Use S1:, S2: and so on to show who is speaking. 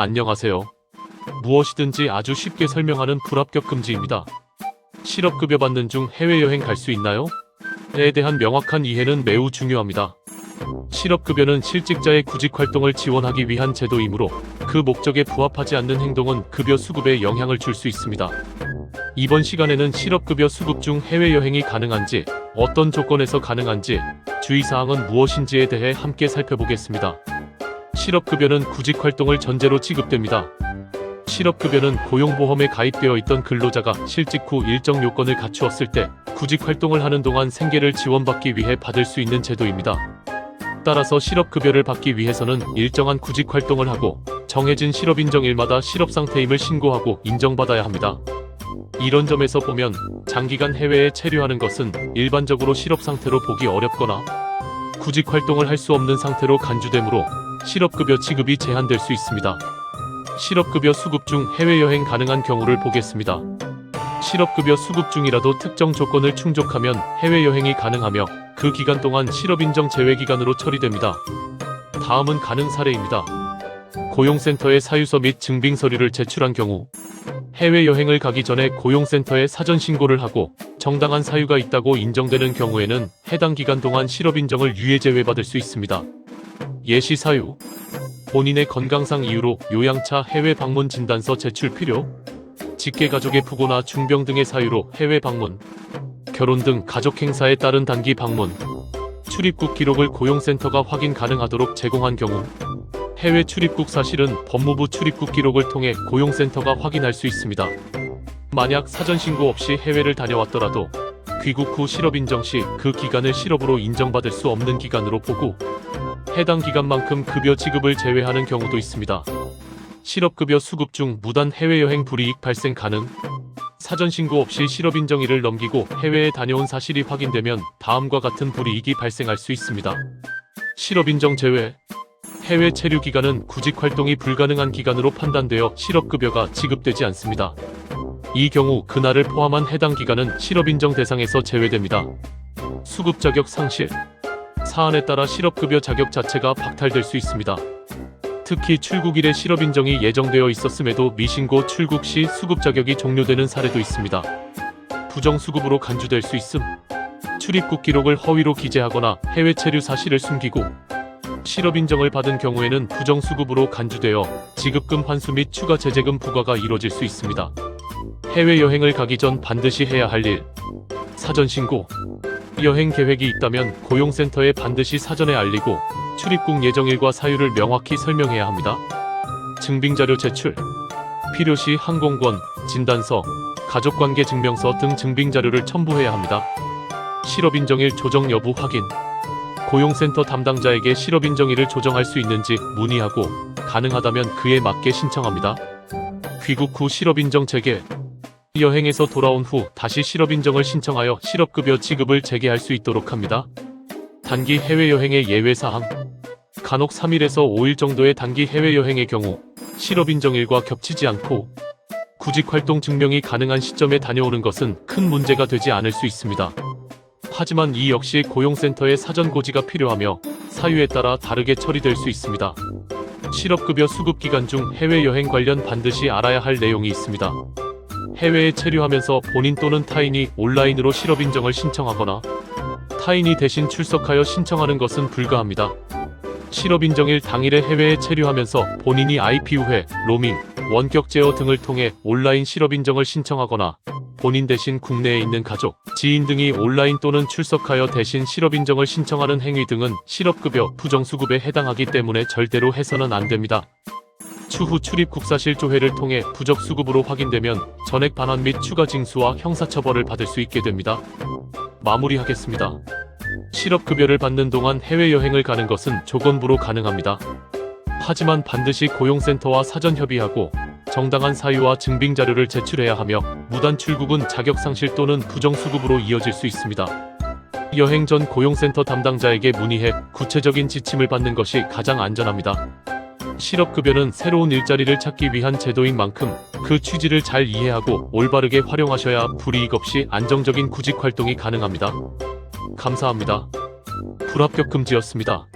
S1: 안녕하세요. 무엇이든지 아주 쉽게 설명하는 불합격 금지입니다. 실업급여 받는 중 해외여행 갈 수 있나요? 에 대한 명확한 이해는 매우 중요합니다. 실업급여는 실직자의 구직활동을 지원하기 위한 제도이므로 그 목적에 부합하지 않는 행동은 급여 수급에 영향을 줄 수 있습니다. 이번 시간에는 실업급여 수급 중 해외여행이 가능한지, 어떤 조건에서 가능한지, 주의사항은 무엇인지에 대해 함께 살펴보겠습니다. 실업급여는 구직활동을 전제로 지급됩니다. 실업급여는 고용보험에 가입되어 있던 근로자가 실직 후 일정 요건을 갖추었을 때 구직활동을 하는 동안 생계를 지원받기 위해 받을 수 있는 제도입니다. 따라서 실업급여를 받기 위해서는 일정한 구직활동을 하고 정해진 실업인정일마다 실업상태임을 신고하고 인정받아야 합니다. 이런 점에서 보면 장기간 해외에 체류하는 것은 일반적으로 실업상태로 보기 어렵거나 구직활동을 할 수 없는 상태로 간주되므로 실업급여 지급이 제한될 수 있습니다. 실업급여 수급 중 해외여행 가능한 경우를 보겠습니다. 실업급여 수급 중이라도 특정 조건을 충족하면 해외여행이 가능하며 그 기간 동안 실업인정 제외기간으로 처리됩니다. 다음은 가능 사례입니다. 고용센터에 사유서 및 증빙 서류를 제출한 경우 해외여행을 가기 전에 고용센터에 사전 신고를 하고 정당한 사유가 있다고 인정되는 경우에는 해당 기간 동안 실업인정을 유예 제외받을 수 있습니다. 예시 사유. 본인의 건강상 이유로 요양차 해외 방문 진단서 제출 필요. 직계 가족의 부고나 중병 등의 사유로 해외 방문. 결혼 등 가족 행사에 따른 단기 방문. 출입국 기록을 고용센터가 확인 가능하도록 제공한 경우. 해외 출입국 사실은 법무부 출입국 기록을 통해 고용센터가 확인할 수 있습니다. 만약 사전 신고 없이 해외를 다녀왔더라도 귀국 후 실업 인정 시 그 기간을 실업으로 인정받을 수 없는 기간으로 보고 해당 기간만큼 급여 지급을 제외하는 경우도 있습니다. 실업급여 수급 중 무단 해외여행 불이익 발생 가능. 사전 신고 없이 실업 인정일을 넘기고 해외에 다녀온 사실이 확인되면 다음과 같은 불이익이 발생할 수 있습니다. 실업 인정 제외. 해외 체류 기간은 구직 활동이 불가능한 기간으로 판단되어 실업급여가 지급되지 않습니다. 이 경우 그날을 포함한 해당 기간은 실업 인정 대상에서 제외됩니다. 수급 자격 상실. 사안에 따라 실업급여 자격 자체가 박탈될 수 있습니다. 특히 출국일에 실업 인정이 예정되어 있었음에도 미신고 출국 시 수급 자격이 종료되는 사례도 있습니다. 부정수급으로 간주될 수 있음. 출입국 기록을 허위로 기재하거나 해외 체류 사실을 숨기고 실업 인정을 받은 경우에는 부정수급으로 간주되어 지급금 환수 및 추가 제재금 부과가 이뤄질 수 있습니다. 해외 여행을 가기 전 반드시 해야 할 일. 사전 신고. 여행 계획이 있다면 고용센터에 반드시 사전에 알리고 출입국 예정일과 사유를 명확히 설명해야 합니다. 증빙자료 제출. 필요시 항공권, 진단서, 가족관계 증명서 등 증빙자료를 첨부해야 합니다. 실업인정일 조정 여부 확인. 고용센터 담당자에게 실업인정일을 조정할 수 있는지 문의하고 가능하다면 그에 맞게 신청합니다. 귀국 후 실업인정 재개. 여행에서 돌아온 후 다시 실업인정을 신청하여 실업급여 지급을 재개할 수 있도록 합니다. 단기 해외여행의 예외사항. 간혹 3일에서 5일 정도의 단기 해외여행의 경우 실업인정일과 겹치지 않고 구직활동 증명이 가능한 시점에 다녀오는 것은 큰 문제가 되지 않을 수 있습니다. 하지만 이 역시 고용센터의 사전 고지가 필요하며 사유에 따라 다르게 처리될 수 있습니다. 실업급여 수급 기간 중 해외여행 관련 반드시 알아야 할 내용이 있습니다. 해외에 체류하면서 본인 또는 타인이 온라인으로 실업 인정을 신청하거나 타인이 대신 출석하여 신청하는 것은 불가합니다. 실업 인정일 당일에 해외에 체류하면서 본인이 IP 우회, 로밍, 원격 제어 등을 통해 온라인 실업 인정을 신청하거나 본인 대신 국내에 있는 가족, 지인 등이 온라인 또는 출석하여 대신 실업 인정을 신청하는 행위 등은 실업급여 부정수급에 해당하기 때문에 절대로 해서는 안 됩니다. 추후 출입 국사실 조회를 통해 부적 수급으로 확인되면 전액 반환 및 추가 징수와 형사처벌을 받을 수 있게 됩니다. 마무리하겠습니다. 실업급여를 받는 동안 해외여행을 가는 것은 조건부로 가능합니다. 하지만 반드시 고용센터와 사전 협의하고 정당한 사유와 증빙 자료를 제출해야 하며 무단 출국은 자격 상실 또는 부정 수급으로 이어질 수 있습니다. 여행 전 고용센터 담당자에게 문의해 구체적인 지침을 받는 것이 가장 안전합니다. 실업급여는 새로운 일자리를 찾기 위한 제도인 만큼 그 취지를 잘 이해하고 올바르게 활용하셔야 불이익 없이 안정적인 구직 활동이 가능합니다. 감사합니다. 불합격 금지였습니다.